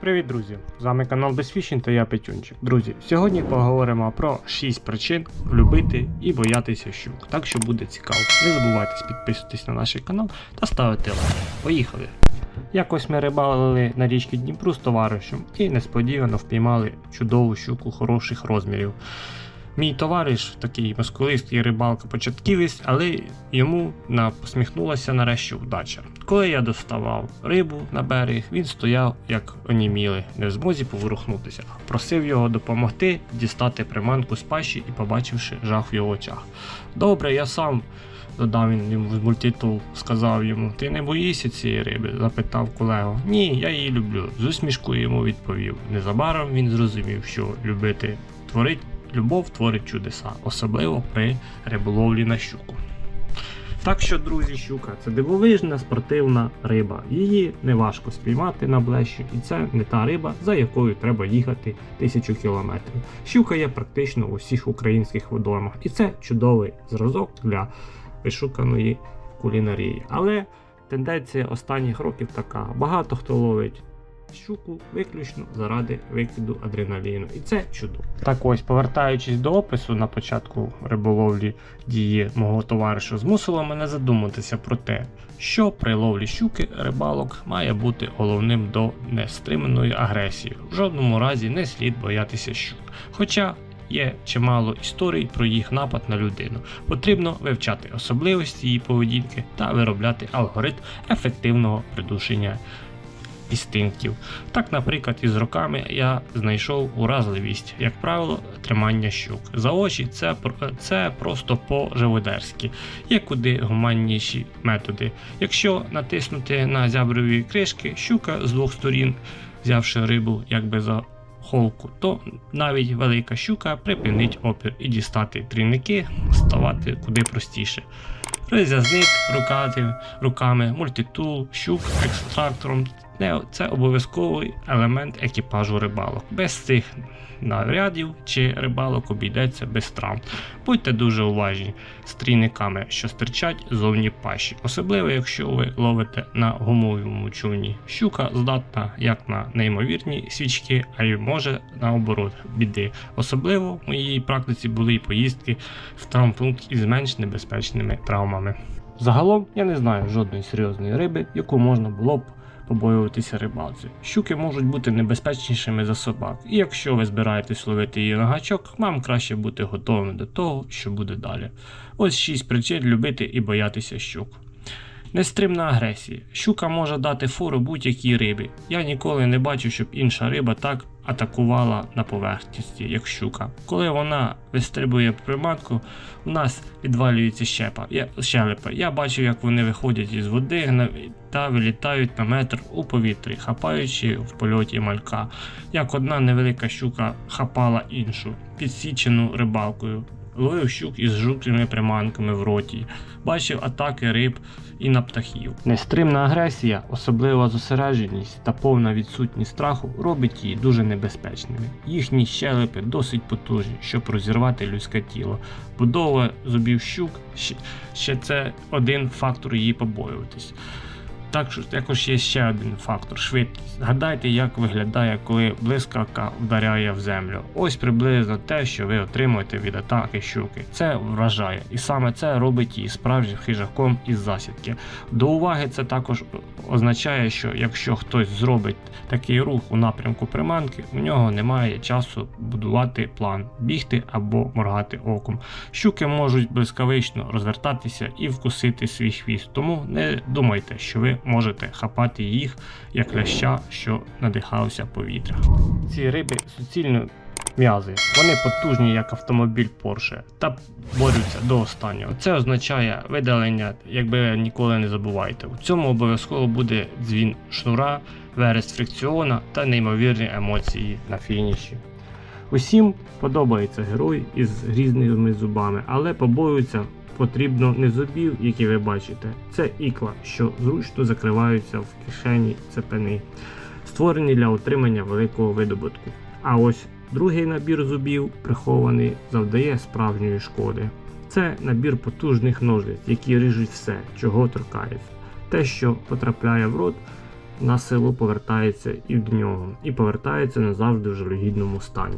Привіт, друзі! З вами канал Безфішін та я Петюнчик. Друзі, сьогодні поговоримо про 6 причин любити і боятися щук. Так що буде цікаво. Не забувайте підписуватись на наш канал та ставити лайк. Поїхали! Якось ми рибалили на річці Дніпру з товаришем і несподівано впіймали чудову щуку хороших розмірів. Мій товариш, такий мускулистий рибалка початківець, але йому посміхнулася нарешті вдача. Коли я доставав рибу на берег, він стояв як онімілий, не в змозі поворухнутися. Просив його допомогти дістати приманку з пащі і побачивши жах в його очах. Добре, я сам. Додав він йому з мультитул, сказав йому: Ти не боїшся цієї риби? запитав колегу. Ні, я її люблю. З усмішкою йому відповів. Незабаром він зрозумів, що любити творить любов творить чудеса, особливо при риболовлі на щуку. Так що, друзі, щука це дивовижна спортивна риба. Її не важко спіймати на блещу, і це не та риба, за якою треба їхати тисячу кілометрів. Щука є практично у всіх українських водоймах, і це чудовий зразок для вишуканої кулінарії. Але тенденція останніх років така: багато хто ловить щуку виключно заради викиду адреналіну. І це чудово. Так ось, повертаючись до опису на початку риболовлі дії мого товариша, змусило мене задуматися про те, що при ловлі щуки рибалок має бути головним до нестриманої агресії. В жодному разі не слід боятися щук. Хоча Є чимало історій про їх напад на людину. Потрібно вивчати особливості її поведінки та виробляти алгоритм ефективного придушення інстинктів. Так, наприклад, із роками я знайшов уразливість, як правило, тримання щук. За очі це, це просто по-живодерськи. Є куди гуманніші методи. Якщо натиснути на зяброві кришки, щука з двох сторін, взявши рибу якби за холку, то навіть велика щука припинить опір і дістати трійники ставати куди простіше. Роз'язник рукати, руками, мультитул, щук екстрактором не- це обов'язковий елемент екіпажу рибалок. Без цих нарядів чи рибалок обійдеться без травм. Будьте дуже уважні з трійниками, що стирчать зовні пащі, особливо якщо ви ловите на гумовому човні. Щука здатна як на неймовірні свічки, а й може наоборот біди. Особливо в моїй практиці були й поїздки в травмпункт із менш небезпечними травмами. Загалом я не знаю жодної серйозної риби, яку можна було б побоюватися рибалці. Щуки можуть бути небезпечнішими за собак, і якщо ви збираєтесь ловити її на гачок, вам краще бути готовими до того, що буде далі. Ось 6 причин любити і боятися щук. Нестримна агресія. Щука може дати фору будь-якій рибі. Я ніколи не бачив, щоб інша риба так атакувала на поверхності, як щука. Коли вона вистрибує приманку, у нас відвалюється щепа. Щелепа. Я бачив, як вони виходять із води та вилітають на метр у повітрі, хапаючи в польоті малька. Як одна невелика щука хапала іншу, підсічену рибалкою. Ловив щук із жуклими приманками в роті, бачив атаки риб і на птахів. Нестримна агресія, особлива зосередженість та повна відсутність страху робить її дуже небезпечними. Їхні щелепи досить потужні, щоб розірвати людське тіло. Будова зубів щук ще це один фактор її побоюватись. Також також є ще один фактор швидкість. Згадайте, як виглядає, коли блискавка вдаряє в землю. Ось приблизно те, що ви отримуєте від атаки щуки. Це вражає, і саме це робить її справжнім хижаком із засідки. До уваги це також означає, що якщо хтось зробить такий рух у напрямку приманки, у нього немає часу будувати план, бігти або моргати оком. Щуки можуть блискавично розвертатися і вкусити свій хвіст, тому не думайте, що ви можете хапати їх як ляща, що надихалося повітря. Ці риби суцільно м'язи, вони потужні як автомобіль Porsche та борються до останнього. Це означає видалення, якби ніколи не забувайте. У цьому обов'язково буде дзвін шнура, верес фрикціона та неймовірні емоції на фініші. Усім подобається герой із грізними зубами, але побоюються потрібно не зубів, які ви бачите. Це ікла, що зручно закриваються в кишені цепини, створені для отримання великого видобутку. А ось другий набір зубів, прихований, завдає справжньої шкоди. Це набір потужних ножиць, які ріжуть все, чого торкають. те, що потрапляє в рот, на силу повертається і в нього, і повертається не завжди в жалюгідному стані.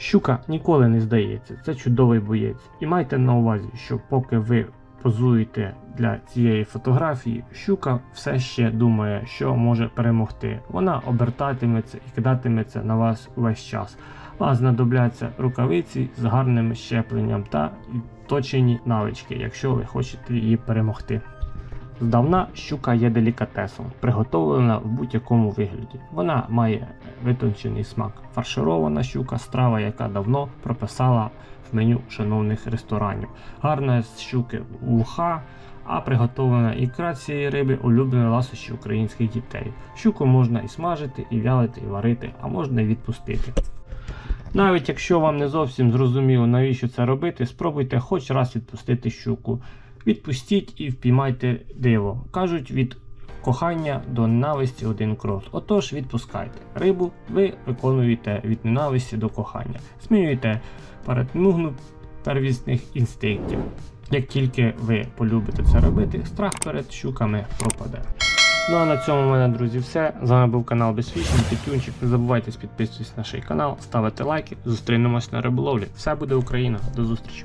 Щука ніколи не здається, це чудовий боєць. І майте на увазі, що поки ви позуєте для цієї фотографії, щука все ще думає, що може перемогти. Вона обертатиметься і кидатиметься на вас увесь час. Вам знадобляться рукавиці з гарним щепленням та точені навички, якщо ви хочете її перемогти. Здавна щука є делікатесом, приготовлена в будь-якому вигляді. Вона має витончений смак. Фарширована щука страва, яка давно прописала в меню шановних ресторанів. Гарна з щуки уха, а приготовлена ікра цієї риби улюблені ласощі українських дітей. Щуку можна і смажити, і вялити, і варити, а можна і відпустити. Навіть якщо вам не зовсім зрозуміло, навіщо це робити, спробуйте хоч раз відпустити щуку. Відпустіть і впіймайте диво. Кажуть, від кохання до ненависті один крок. Отож, відпускайте. Рибу ви виконуєте від ненависті до кохання. Змінюєте перетмугну первісних інстинктів. Як тільки ви полюбите це робити, страх перед щуками пропаде. Ну а на цьому в мене, друзі, все. З вами був канал Безфішінг, Петюнчик. Не забувайте підписуватись на наш канал, ставити лайки. Зустрінемось на риболовлі. Все буде Україна. До зустрічі!